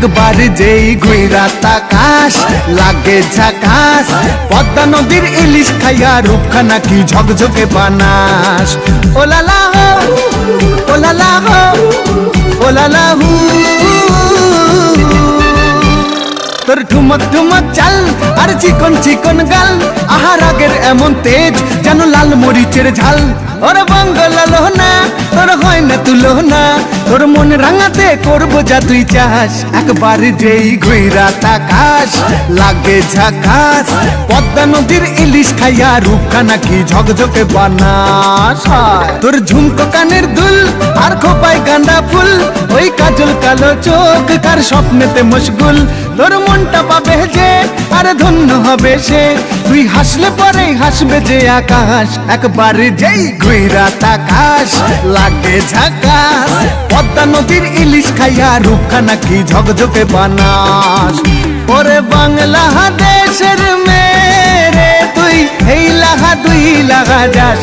একবার যেই ঘুইরা তাকাস, লাগে ঝাকাস, পদ্মা নদীর ইলিশ খাইয়া রূপখানা কি ঝকঝকে বানাস। ওলালা হো ওলালা হো ওলালা হু। তোর ঠুমক ঠুমক চাল আর চিকন চিকন গাল, আহার আগের এমন তেজ যেন লাল মরিচের ঝাল। ওর বঙ্গলাল না, তোর হয় না তুলো না তোর মন রাঙাতে করব যা তুই চাস একবার যেই ঘুইরা তাকাস, লাগে ঝাকাস পদ্মা নদীর ইলিশ খাইয়া রুখা নাকি ঝকঝকে বানাস। তোর ঝুমকো কানের দুল আর খোপায় গাঁদা ফুল, ওই কাজল কালো চোখ কার স্বপ্নেতে মশগুল। তোর মনটা পাবে যে, আর ধন্য হবে সে। তুই হাসলে পরে হাসবে যে আকাশ। একবার যেই ঘুইরা তাকাস, লাগে ঝাকাস। পদ্মা নদীর ইলিশ খাইয়া রূপখানা কি ঝকঝকে বানাস। ওরে বাংলা দেশের মেরে তুই, এই লাহা দুই লাগা যাস।